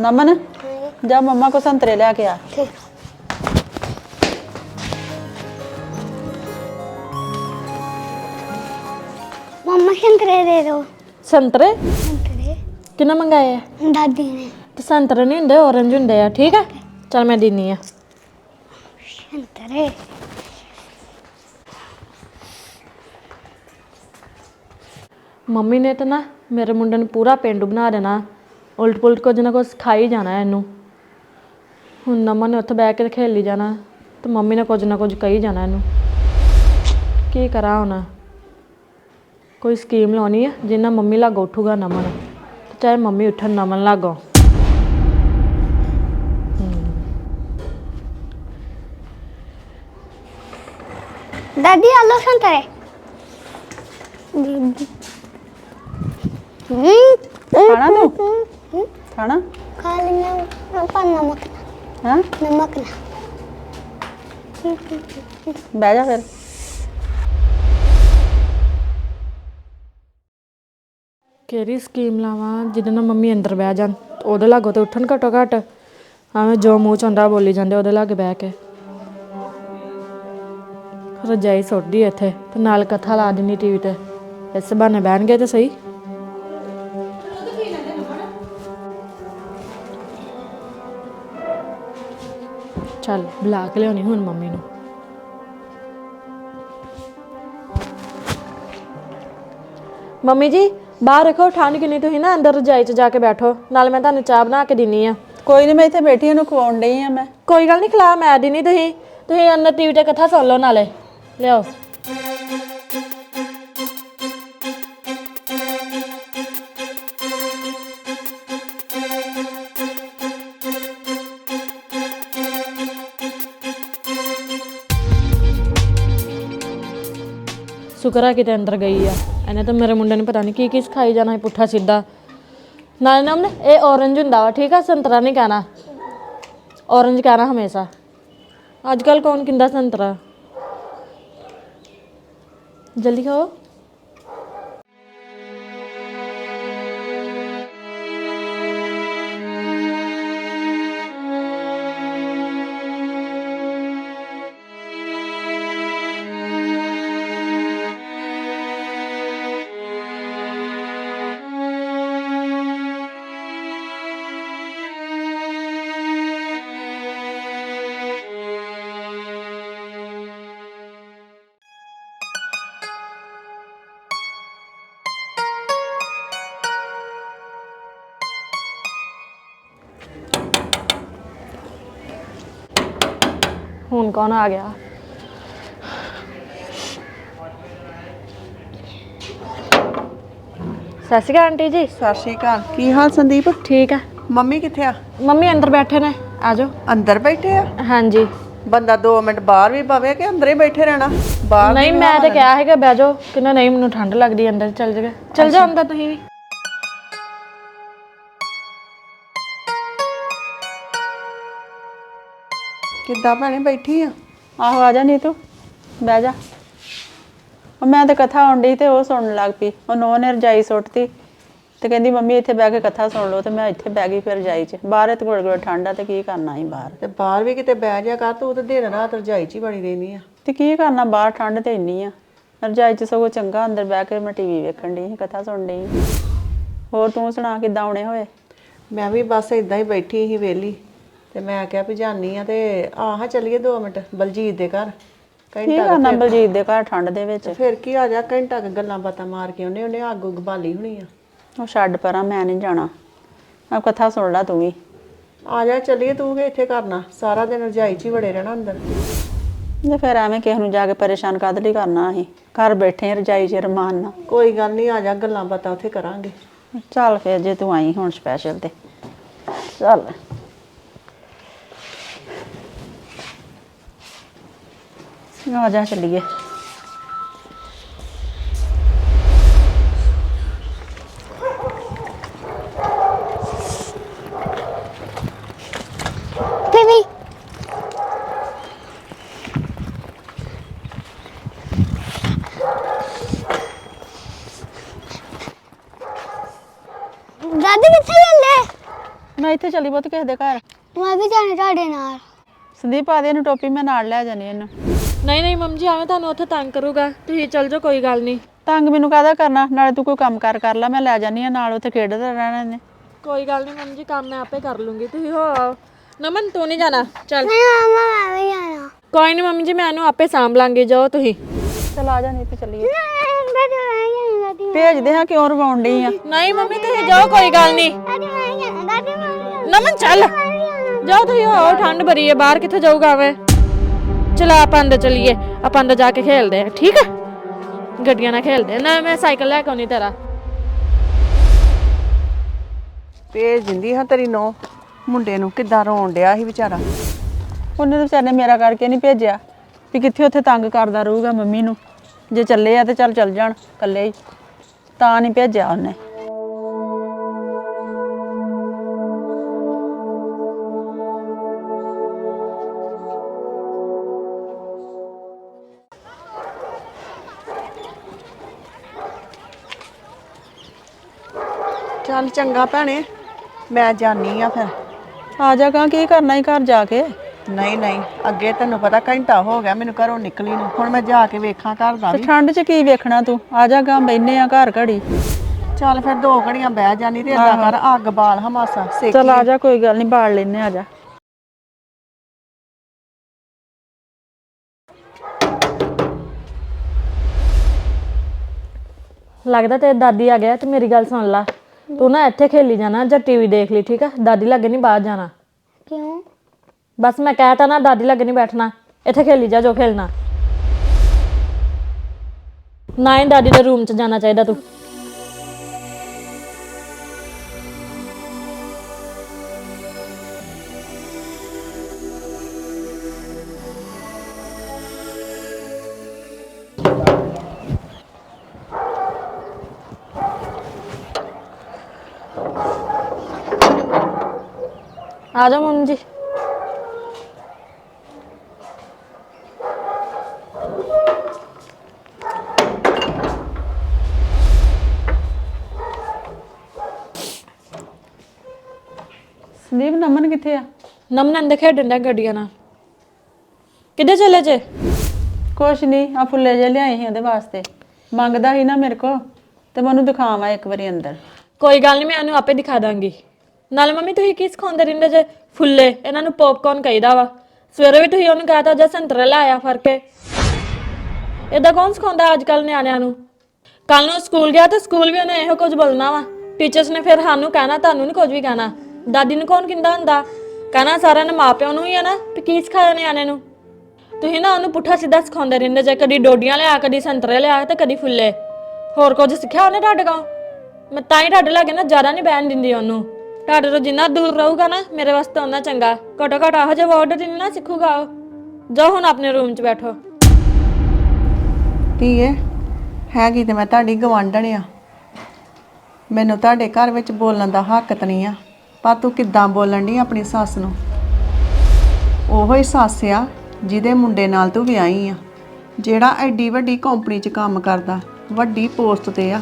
ਨਮਨ ਜਾ ਮੰਮਾ ਕੋ ਸੰਤਰੇ ਲੈ ਕੇ ਆ ਮੰਮਾ ਸੰਤਰੇ ਦੇ ਦੋ ਸੰਤਰੇ ਸੰਤਰੇ ਕਿੰਨਾ ਮੰਗਾਏ ਆ ਦਾਦੀ ਨੇ ਸੰਤਰੇ ਨਹੀਂ ਹੁੰਦੇ ਔਰੰਜ ਹੁੰਦੇ ਆ ਠੀਕ ਆ? ਚਲ ਮੈਂ ਦਿੰਨੀ ਆ। ਸੰਤਰੇ। ਮੰਮੀ ਨੇ ਤਾਂ ਨਾ ਮੇਰੇ ਮੁੰਡੇ ਨੂੰ ਪੂਰਾ ਪੇਂਡੂ ਬਣਾ ਦੇਣਾ। ਉਲਟ ਪੁਲਟ ਕੁਝ ਨਾ ਕੁਝ ਸਿਖਾਈ ਜਾਣਾ ਇਹਨੂੰ। ਹੁਣ ਨਮਨ ਨੇ ਉੱਥੇ ਬਹਿ ਕੇ ਖੇਲੀ ਜਾਣਾ ਤੇ ਮੰਮੀ ਨੇ ਕੁਝ ਨਾ ਕੁਝ ਕਹੀ ਜਾਣਾ ਇਹਨੂੰ। ਕੀ ਕਰਾਂ ਹੁਣ? ਕੋਈ ਸਕੀਮ ਲਾਉਣੀ ਆ ਜਿੰਨਾ ਮੰਮੀ ਲਾਗੋ ਉੱਠੂਗਾ ਨਮਨ। ਤੇ ਚਾਹੇ ਮੰਮੀ ਉੱਠਣ ਨਮਨ ਲਾਗੋ। ਸੰਤਰੇ ਦੀਦੀ ਹੂੰ ਖਾਣਾ ਤੂੰ ਖਾਣਾ ਖਾ ਲੈਣਾ ਪਰ ਨਮਕ ਹਾਂ ਨਮਕ ਨਾ ਬਹਿ ਜਾ ਫਿਰ ਕਿਹੜੀ ਸਕੀਮ ਲਾਵਾਂ? ਜਿਹਦੇ ਨਾਲ ਮੰਮੀ ਅੰਦਰ ਬਹਿ ਜਾਣ। ਉਹਦੇ ਲਾਗੋ ਤੇ ਉੱਠਣ ਘਟੋ ਘਟ। ਐਵੇਂ ਜੋ ਮੂੰਹ ਚ ਆਉਂਦਾ ਬੋਲੀ ਜਾਂਦੇ ਉਹਦੇ ਲਾਗੇ ਬਹਿ ਕੇ। ਰਜਾਈ ਸੁੱਟਦੀ ਇੱਥੇ ਤੇ ਨਾਲ ਕਥਾ ਲਾ ਦਿੰਦੀ ਟੀਵੀ ਤੇ। ਇਸ ਬਹਾਨੇ ਬਹਿਣਗੇ ਤੇ ਸਹੀ? ਚੱਲ ਬੁਲਾ ਕੇ ਲਿਆਉਣੀ ਹੁਣ ਮੰਮੀ ਨੂੰ। ਮੰਮੀ ਜੀ ਬਾਹਰ ਰੱਖੋ ਠੰਡ ਕਿੰਨੀ ਤੁਸੀਂ ਨਾ ਅੰਦਰ ਰਜਾਈ 'ਚ ਜਾ ਕੇ ਬੈਠੋ ਨਾਲ ਮੈਂ ਤੁਹਾਨੂੰ ਚਾਹ ਬਣਾ ਕੇ ਦਿੰਨੀ ਆ। ਕੋਈ ਨਹੀਂ ਮੈਂ ਇੱਥੇ ਬੈਠੀ ਇਹਨੂੰ ਖਵਾਉਣ ਡਈ ਆ ਮੈਂ। ਕੋਈ ਗੱਲ ਨਹੀਂ ਖਿਲਾ ਮੈਂ ਦਿੰਨੀ ਤੁਸੀਂ। ਤੁਸੀਂ ਅੰਦਰ ਟੀਵੀ ਤੇ ਕਥਾ ਸੁਣ ਲਓ ਨਾਲੇ। ਲਿਆਓ ਸ਼ੁਕਰ ਆ ਕਿਤੇ ਅੰਦਰ ਗਈ ਆ। ਇਹਨੇ ਤਾਂ ਮੇਰੇ ਮੁੰਡੇ ਨੂੰ ਪਤਾ ਨਹੀਂ ਕੀ ਕੀ ਸਿਖਾਈ ਜਾਣਾ ਹੈ ਪੁੱਠਾ ਸਿੱਧਾ। ਨਾਲੇ ਨਾ ਉਹਨੇ ਇਹ ਔਰੰਜ ਹੁੰਦਾ ਵਾ, ਠੀਕ ਆ? ਸੰਤਰਾ ਨਹੀਂ ਕਹਿਣਾ। ਔਰੰਜ ਕਹਿਣਾ ਹਮੇਸ਼ਾ। ਅੱਜ ਕੱਲ ਕੌਣ ਕਿੰਦਾ ਸੰਤਰਾ? ਜਲਦੀ ਖਾਓ। ਹੁਣ ਕੌਣ ਆ ਗਿਆ? ਸਤਿ ਸ਼੍ਰੀ ਅਕਾਲ ਆਂਟੀ ਜੀ। ਸਤਿ ਸ਼੍ਰੀ ਅਕਾਲ। ਕੀ ਹਾਲ ਸੰਦੀਪ? ਠੀਕ ਆ। ਮੰਮੀ ਕਿੱਥੇ ਆ? ਮੰਮੀ ਅੰਦਰ ਬੈਠੇ ਨੇ। ਆ ਜਾਓ। ਅੰਦਰ ਬੈਠੇ ਆ? ਹਾਂਜੀ। ਬੰਦਾ 2 ਮਿੰਟ ਬਾਹਰ ਵੀ ਪਵੇ ਕਿ ਅੰਦਰ ਹੀ ਬੈਠੇ ਰਹਿਣਾ? ਬਾਹਰ ਨਹੀਂ ਮੈਂ ਤਾਂ ਕਿਹਾ ਹੈਗਾ ਬਹਿ ਜਾਓ। ਕਿੰਨਾ ਨਹੀਂ ਮੈਨੂੰ ਠੰਡ ਲੱਗਦੀ ਅੰਦਰ ਚੱਲ ਜਾਗਾ। ਚੱਲ ਜਾਓ ਅੰਦਰ ਤੁਸੀਂ ਵੀ। ਕਿੱਦਾਂ ਭੈਣੇ ਬੈਠੀ ਆ? ਆਹੋ ਆ ਜਾ ਨੀ ਤੂੰ ਬਹਿ ਜਾ। ਉਹ ਮੈਂ ਤਾਂ ਕਥਾ ਆਉਣ ਡਈ ਤੇ ਉਹ ਸੁਣਨ ਲੱਗ ਪਈ। ਉਹ ਨੋ ਨੇ ਰਜਾਈ ਸੁੱਟਤੀ ਤੇ ਕਹਿੰਦੀ ਮੰਮੀ ਇੱਥੇ ਬਹਿ ਕੇ ਕਥਾ ਸੁਣ ਲਓ ਤੇ ਮੈਂ ਇੱਥੇ ਬਹਿ ਗਈ ਫਿਰ ਰਜਾਈ 'ਚ। ਬਾਹਰ ਤੇ ਗੁੜ ਗੁੜ ਠੰਡਾ ਤੇ ਕੀ ਕਰਨਾ ਸੀ ਬਾਹਰ? ਤੇ ਬਾਹਰ ਵੀ ਕਿਤੇ ਬਹਿ ਜਾ ਕਰ ਤੂੰ ਤੇ ਦਿਨ ਰਾਤ ਰਜਾਈ 'ਚ ਹੀ ਬਣੀ ਰਹਿੰਦੀ ਆ। ਤੇ ਕੀ ਕਰਨਾ ਬਾਹਰ ਠੰਡ ਤੇ ਇੰਨੀ ਆ। ਰਜਾਈ 'ਚ ਸਗੋਂ ਚੰਗਾ ਅੰਦਰ ਬਹਿ ਕੇ ਮੈਂ ਟੀਵੀ ਵੇਖਣ ਡਈ ਸੀ ਕਥਾ ਸੁਣ ਡਈ। ਸੀ। ਹੋਰ ਤੂੰ ਸੁਣਾ ਕਿੱਦਾਂ ਆਉਣੇ ਹੋਏ? ਮੈਂ ਵੀ ਬਸ ਇਦਾਂ ਹੀ ਬੈਠੀ ਸੀ ਵੇਲੀ ਤੇ ਮੈਂ ਕਿਹਾ ਵੀ ਜਾਨੀ ਆ ਤੇ ਆਹ ਚੱਲੀਏ 2 ਮਿੰਟ ਬਲਜੀਤ ਦੇ ਘਰ। ਘੰਟਾ ਬਲਜੀਤ ਦੇ ਘਰ ਠੰਡ ਦੇ ਵਿੱਚ? ਫਿਰ ਕੀ ਆ ਜਾ ਘੰਟਾ ਕੁ ਗੱਲਾਂ ਬਾਤਾਂ ਮਾਰ ਕੇ ਉਹਨੇ ਉਹਨੇ ਅੱਗ ਉੱਗ ਬਾਲੀ ਹੋਣੀ ਆ। ਉਹ ਛੱਡ ਪਰਾਂ ਮੈਂ ਨਹੀਂ ਜਾਣਾ। ਆ ਕਥਾ ਸੁਣ ਲੈ ਤੂੰ ਵੀ। ਆ ਜਾ ਚੱਲੀਏ ਤੂੰ ਕਿ ਇੱਥੇ ਕਰਨਾ ਸਾਰਾ ਦਿਨ ਰਜਾਈ 'ਚ ਹੀ ਵੜੇ ਰਹਿਣਾ ਅੰਦਰ। ਜੇ ਫਿਰ ਐਵੇਂ ਕਿਸੇ ਨੂੰ ਜਾ ਕੇ ਪਰੇਸ਼ਾਨ ਕਾਹਦੇ ਲਈ ਕਰਨਾ ਅਸੀਂ? ਘਰ ਬੈਠੇ ਰਜਾਈ 'ਚ ਰਮਾਨ ਨਾਲ। ਕੋਈ ਗੱਲ ਨਹੀਂ ਆ ਜਾ ਗੱਲਾਂ ਬਾਤਾਂ ਉੱਥੇ ਕਰਾਂਗੇ। ਚੱਲ ਫਿਰ ਜੇ ਤੂੰ ਆਈ ਹੁਣ ਸਪੈਸ਼ਲ ਤੇ। ਚੱਲ। ਆ ਜਾ ਚੱਲੀਏ। ਦਾਦੀ ਕਿੱਥੇ ਚੱਲੇ ਮੈਂ ਇੱਥੇ ਚੱਲੀ ਬਹੁਤ ਕਿਸੇ ਦੇ ਘਰ। ਮੈਂ ਵੀ ਜਾਣਾ ਤੁਹਾਡੇ ਨਾਲ। ਸੰਦੀਪ ਆ ਦੇ ਇਹਨੂੰ ਟੋਪੀ ਮੈਂ ਨਾਲ ਲੈ ਜਾਣੀ ਇਹਨੂੰ। ਨਹੀਂ ਨਹੀਂ ਮੰਮੀ ਜੀ ਐਵੇਂ ਤੁਹਾਨੂੰ ਉੱਥੇ ਤੰਗ ਕਰੂਗਾ। ਤੁਸੀਂ ਚੱਲ ਜਾਓ ਕੋਈ ਗੱਲ ਨਹੀਂ। ਤੰਗ ਮੈਨੂੰ ਕਾਹਦਾ ਕਰਨਾ? ਨਾਲੇ ਤੂੰ ਕੋਈ ਕੰਮ ਕਾਰ ਕਰ ਲੈ ਮੈਂ ਲੈ ਜਾਨੀ ਆ ਨਾਲ ਉੱਥੇ ਖੇਡਦਾ ਰਹਿਣਾ ਇਹਨੇ। ਕੋਈ ਗੱਲ ਨਹੀਂ ਮੰਮੀ ਜੀ ਕੰਮ ਮੈਂ ਆਪੇ ਕਰ ਲੂੰਗੀ। ਤੁਸੀਂ ਹੋ ਆਓ। ਨਮਨ ਤੂੰ ਨਹੀਂ ਜਾਣਾ? ਚੱਲ। ਨਹੀਂ ਮਾਮਾ ਮੈਂ ਵੀ ਜਾਣਾ। ਕੋਈ ਨਹੀਂ ਮੰਮੀ ਜੀ ਮੈਂ ਇਹਨੂੰ ਆਪੇ ਸਾਂਭ ਲਾਂਗੀ ਜਾਓ ਤੁਸੀਂ। ਚਲ ਆ ਜਾ ਨਹੀਂ ਤੇ ਚੱਲੀਏ। ਭੇਜਦੇ ਹਾਂ ਕਿਉਂ ਰਵਾਉਣ ਡਈ ਆ? ਨਹੀਂ ਮੰਮੀ ਤੁਸੀਂ ਜਾਓ ਕੋਈ ਗੱਲ ਨਹੀਂ। ਨਮਨ ਚੱਲ। ਜਾਓ ਤੁਸੀਂ ਹੋ ਆਓ, ਠੰਡ ਬੜੀ ਹੈ ਬਾਹਰ ਕਿੱਥੇ ਜਾਊਗਾ ਵੇ? ਚਲੋ ਆਪਾਂ ਅੰਦਰ ਚਲੀਏ ਆਪਾਂ ਅੰਦਰ ਜਾ ਕੇ ਖੇਲਦੇ ਆ ਠੀਕ ਹੈ ਗੱਡੀਆਂ ਨਾਲ ਖੇਲਦੇ ਆ। ਨਾ ਮੈਂ ਸਾਈਕਲ ਲੈ ਕੇ ਆਉਣੀ ਤੇਰਾ। ਭੇਜ ਦਿੰਦੀ ਹਾਂ ਤੇਰੀ ਨੋ। ਮੁੰਡੇ ਨੂੰ ਕਿੱਦਾਂ ਰੋਣ ਡਿਆ ਸੀ ਵਿਚਾਰਾ? ਉਹਨੇ ਤਾਂ ਵਿਚਾਰੇ ਨੇ ਮੇਰਾ ਕਰਕੇ ਨਹੀਂ ਭੇਜਿਆ। ਵੀ ਕਿੱਥੇ ਉੱਥੇ ਤੰਗ ਕਰਦਾ ਰਹੂਗਾ ਮੰਮੀ ਨੂੰ। ਜੇ ਚੱਲੇ ਆ ਤੇ ਚੱਲ ਚੱਲ ਜਾਣ ਇਕੱਲੇ ਹੀ। ਤਾਂ ਨਹੀਂ ਭੇਜਿਆ ਉਹਨੇ। ਚੱਲ ਚੰਗਾ ਭੈਣੇ ਮੈਂ ਜਾਨੀ ਆ ਫਿਰ। ਆ ਜਾ ਕਾਂ ਕੀ ਕਰਨਾ ਹੀ ਘਰ ਜਾ ਕੇ? ਨਹੀਂ ਨਹੀਂ ਅੱਗੇ ਤੈਨੂੰ ਪਤਾ ਘੰਟਾ ਹੋ ਗਿਆ ਮੈਨੂੰ ਘਰੋਂ ਨਿਕਲੀ ਨੂੰ। ਹੁਣ ਮੈਂ ਜਾ ਕੇ ਵੇਖਾਂ ਘਰ ਦਾ ਤੇ ਵੀ। ਠੰਡ 'ਚ ਕੀ ਵੇਖਣਾ ਤੂੰ? ਆ ਜਾ ਕਾਂ ਬੈਨੇ ਆ ਘਰ ਘੜੀ। ਚੱਲ ਫਿਰ ਦੋ ਘੜੀਆਂ ਬਹਿ ਜਾਨੀ ਤੇ ਏਦਾਂ ਕਰ ਅੱਗ ਬਾਲ ਹਮਾਸਾ ਸੇਕੀ ਚੱਲ ਆ ਜਾ ਕੋਈ ਗੱਲ ਨਹੀਂ ਬਾੜ ਲੈਨੇ ਆ ਜਾ। ਲੱਗਦਾ ਤੇ ਦਾਦੀ ਆ ਗਿਆ ਤੇ ਮੇਰੀ ਗੱਲ ਸੁਣ ਲੈ। ਤੂੰ ਨਾ ਇੱਥੇ ਖੇਲੀ ਜਾਣਾ ਜਾਂ ਟੀਵੀ ਦੇਖ ਲਈ ਠੀਕ ਆ? ਦਾਦੀ ਲੱਗੇ ਨਹੀਂ ਬਾਹਰ ਜਾਣਾ। ਕਿਉਂ? ਬਸ ਮੈਂ ਕਹਿਤਾ ਨਾ ਦਾਦੀ ਲੱਗੇ ਨਹੀਂ ਬੈਠਣਾ। ਇੱਥੇ ਖੇਲੀ ਜਾ ਜੋ ਖੇਲਣਾ। ਨਾ ਹੀ ਦਾਦੀ ਦੇ ਰੂਮ 'ਚ ਜਾਣਾ ਚਾਹੀਦਾ ਤੂੰ। ਆ ਜਾ ਮੰਮੀ ਜੀ। ਸੰਦੀਪ ਨਮਨ ਕਿੱਥੇ ਆ? ਨਮਨ ਦੇ ਖੇਡਣ ਦਾ ਗੱਡੀਆਂ ਨਾਲ। ਕਿੱਥੇ ਚਲੇ ਜੇ? ਕੁਛ ਨਹੀਂ ਆ ਫੁੱਲੇ ਜੇ ਲਿਆਏ ਸੀ ਉਹਦੇ ਵਾਸਤੇ। ਮੰਗਦਾ ਸੀ ਨਾ ਮੇਰੇ ਕੋ ਤੇ ਮੈਨੂੰ ਦਿਖਾਵਾਂ ਇੱਕ ਵਾਰੀ ਅੰਦਰ। ਕੋਈ ਗੱਲ ਨਹੀਂ ਮੈਂ ਉਹਨੂੰ ਆਪੇ ਦਿਖਾ ਦਾਂਗੀ। ਨਾਲ ਮੰਮੀ ਤੁਸੀਂ ਕੀ ਸਿਖਾਉਂਦੇ ਰਹਿੰਦੇ ਜੇ ਫੁੱਲੇ? ਇਹਨਾਂ ਨੂੰ ਪੌਪਕੌਰਨ ਕਹੀਦਾ ਵਾ। ਸਵੇਰੇ ਵੀ ਤੁਸੀਂ ਉਹਨੂੰ ਕਹਤਾ ਜਾਂ ਸੰਤਰੇ ਆਇਆ ਫੜ ਕੇ। ਇਦਾਂ ਕੌਣ ਸਿਖਾਉਂਦਾ ਅੱਜ ਕੱਲ ਨਿਆਣਿਆਂ ਨੂੰ? ਕੱਲ ਨੂੰ ਸਕੂਲ ਗਿਆ ਤੇ ਸਕੂਲ ਵੀ ਉਹਨੇ ਇਹੋ ਕੁਝ ਬੋਲਣਾ ਵਾ। ਟੀਚਰਸ ਨੇ ਫਿਰ ਸਾਨੂੰ ਕਹਿਣਾ, ਤੁਹਾਨੂੰ ਨਹੀਂ ਕੁਝ ਵੀ ਕਹਿਣਾ। ਦਾਦੀ ਨੂੰ ਕੌਣ ਕਹਿੰਦਾ ਹੁੰਦਾ? ਕਹਿਣਾ ਸਾਰਿਆਂ ਨੇ ਮਾਪਿਆਂ ਨੂੰ ਹੀ ਆ ਨਾ ਵੀ ਕੀ ਸਿਖਾਇਆ ਨਿਆਣੇ ਨੂੰ? ਤੁਸੀਂ ਨਾ ਉਹਨੂੰ ਪੁੱਠਾ ਸਿੱਧਾ ਸਿਖਾਉਂਦੇ ਰਹਿੰਦੇ ਜੇ, ਕਦੀ ਡੋਡੀਆਂ ਲਿਆ, ਕਦੀ ਸੰਤਰੇ ਲਿਆ ਤੇ ਕਦੀ ਫੁੱਲੇ। ਹੋਰ ਕੁਝ ਸਿੱਖਿਆ ਉਹਨੇ ਤੁਹਾਡੇ ਕੋਲ? ਮੈਂ ਤਾਂ ਹੀ ਤੁਹਾਡੇ ਲਾਗੇ ਨਾ ਜ਼ਿਆਦਾ ਨਹੀਂ ਬਹਿਣ ਦਿੰਦੀ ਉਹਨੂੰ। ਤੁਹਾਡੇ ਤੋਂ ਜਿੰਨਾ ਦੂਰ ਰਹੂਗਾ ਨਾ, ਮੇਰੇ ਵਾਸਤੇ ਉਹਨਾਂ ਚੰਗਾ। ਘਟੋ ਘਟ ਆਹ ਜਿਹਾ ਵਰਡ ਨਹੀਂ ਨਾ ਸਿੱਖੂਗਾ ਉਹ। ਜਾਓ ਹੁਣ ਆਪਣੇ ਰੂਮ 'ਚ ਬੈਠੋ। ਧੀਏ, ਹੈਗੀ ਤੇ ਮੈਂ ਤੁਹਾਡੀ ਗਵਾਂਢਣ ਆ। ਮੈਨੂੰ ਤੁਹਾਡੇ ਘਰ ਵਿੱਚ ਬੋਲਣ ਦਾ ਹੱਕ ਤਾਂ ਨਹੀਂ ਆ। ਪਰ ਤੂੰ ਕਿੱਦਾਂ ਬੋਲਣ ਦੀ ਆਪਣੀ ਸੱਸ ਨੂੰ? ਉਹੋ ਹੀ ਸੱਸ ਆ, ਜਿਹਦੇ ਮੁੰਡੇ ਨਾਲ ਤੂੰ ਵਿਆਹੀ ਆ। ਜਿਹੜਾ ਐਡੀ ਵੱਡੀ ਕੰਪਨੀ 'ਚ ਕੰਮ ਕਰਦਾ, ਵੱਡੀ ਪੋਸਟ ਤੇ ਆ।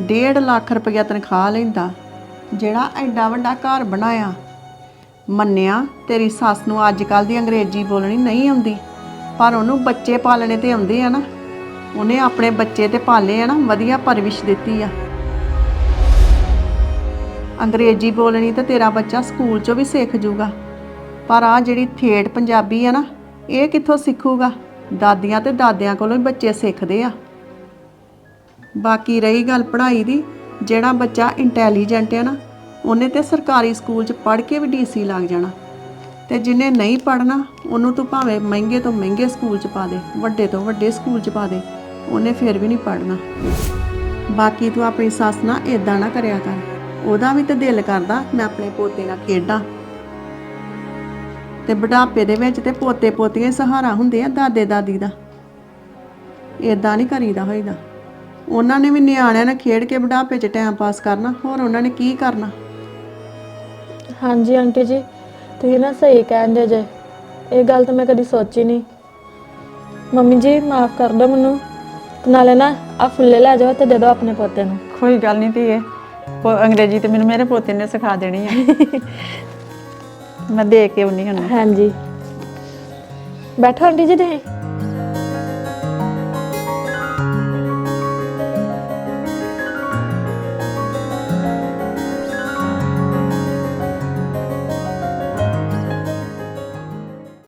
1.5 ਲੱਖ ਰੁਪਇਆ ਤਨਖਾਹ ਲੈਂਦਾ। ਜਿਹੜਾ ਐਡਾ ਵੱਡਾ ਘਰ ਬਣਾਇਆ। ਮੰਨਿਆ ਤੇਰੀ ਸੱਸ ਨੂੰ ਅੱਜ ਕੱਲ ਦੀ ਅੰਗਰੇਜ਼ੀ ਬੋਲਣੀ ਨਹੀਂ ਆਉਂਦੀ, ਪਰ ਉਹਨੂੰ ਬੱਚੇ ਪਾਲਣੇ ਤੇ ਆਉਂਦੇ ਆ ਨਾ। ਉਹਨੇ ਆਪਣੇ ਬੱਚੇ ਤੇ ਪਾਲੇ ਆ ਨਾ, ਵਧੀਆ ਪਰਵਿਸ਼ ਦਿੱਤੀ ਆ। ਅੰਗਰੇਜ਼ੀ ਬੋਲਣੀ ਤਾਂ ਤੇਰਾ ਬੱਚਾ ਸਕੂਲ 'ਚੋਂ ਵੀ ਸਿੱਖ ਜੂਗਾ। ਪਰ ਆ ਜਿਹੜੀ ਠੇਠ ਪੰਜਾਬੀ ਆ ਨਾ, ਇਹ ਕਿੱਥੋਂ ਸਿੱਖੂਗਾ? ਦਾਦੀਆਂ ਤੇ ਦਾਦਿਆਂ ਕੋਲੋਂ ਹੀ ਬੱਚੇ ਸਿੱਖਦੇ ਆ। ਬਾਕੀ ਰਹੀ ਗੱਲ ਪੜ੍ਹਾਈ ਦੀ ਜਿਹੜਾ ਬੱਚਾ ਇੰਟੈਲੀਜੈਂਟ ਹੈ ਨਾ, ਉਹਨੇ ਤੇ ਸਰਕਾਰੀ ਸਕੂਲ 'ਚ ਪੜ੍ਹ ਕੇ ਵੀ ਡੀਸੀ ਲੱਗ ਜਾਣਾ। ਤੇ ਜਿਹਨੇ ਨਹੀਂ ਪੜ੍ਹਨਾ, ਉਹਨੂੰ ਤੂੰ ਭਾਵੇਂ ਮਹਿੰਗੇ ਤੋਂ ਮਹਿੰਗੇ ਸਕੂਲ 'ਚ ਪਾ ਦੇ, ਵੱਡੇ ਤੋਂ ਵੱਡੇ ਸਕੂਲ 'ਚ ਪਾ ਦੇ, ਉਹਨੇ ਫਿਰ ਵੀ ਨਹੀਂ ਪੜ੍ਹਨਾ। ਬਾਕੀ ਤੂੰ ਆਪਣੀ ਸੱਸ ਨਾਲ ਇਦਾਂ ਨਾ ਕਰਿਆ ਕਰ। ਉਹਦਾ ਵੀ ਤੇ ਦਿਲ ਕਰਦਾ ਮੈਂ ਆਪਣੇ ਪੋਤੇ ਨਾਲ ਖੇਡਾਂ। ਤੇ ਬੁਢਾਪੇ ਦੇ ਵਿੱਚ ਤੇ ਪੋਤੇ ਪੋਤੀਆਂ ਸਹਾਰਾ ਹੁੰਦੇ ਆ ਦਾਦੇ ਦਾਦੀ ਦਾ। ਇਦਾਂ ਨਹੀਂ ਕਰੀਦਾ ਹੋਈਦਾ। ਉਹਨਾਂ ਨੇ ਵੀ ਨਿਆਣਿਆਂ ਨਾਲ ਖੇਡ ਕੇ ਬੁਢਾਪੇ 'ਚ ਟਾਈਮ ਪਾਸ ਕਰਨਾ ਹੋਰ ਉਹਨਾਂ ਨੇ ਕੀ ਕਰਨਾ? ਹਾਂਜੀ ਆਂਟੀ ਜੀ ਤੁਸੀਂ ਨਾ ਸਹੀ ਕਹਿੰਦੇ ਜੇ। ਇਹ ਗੱਲ ਤਾਂ ਮੈਂ ਕਦੀ ਸੋਚੀ ਨਹੀਂ। ਮੰਮੀ ਜੀ ਮਾਫ ਕਰ ਦਿਓ ਮੈਨੂੰ। ਤੇ ਨਾਲੇ ਨਾ ਆ ਫੁੱਲੇ ਲੈ ਜਾਓ ਤੇ ਦੇ ਦਿਓ ਆਪਣੇ ਪੋਤੇ ਨੂੰ। ਕੋਈ ਗੱਲ ਨਹੀਂ ਧੀਏ। ਪੋ- ਅੰਗਰੇਜ਼ੀ ਤੇ ਮੈਨੂੰ ਮੇਰੇ ਪੋਤੇ ਨੇ ਸਿਖਾ ਦੇਣੀ ਆ। ਮੈਂ ਦੇ ਕੇ ਆਉਣੀ ਹੁਣ ਹਾਂਜੀ। ਬੈਠੋ ਆਂਟੀ ਜੀ ਤੁਸੀਂ।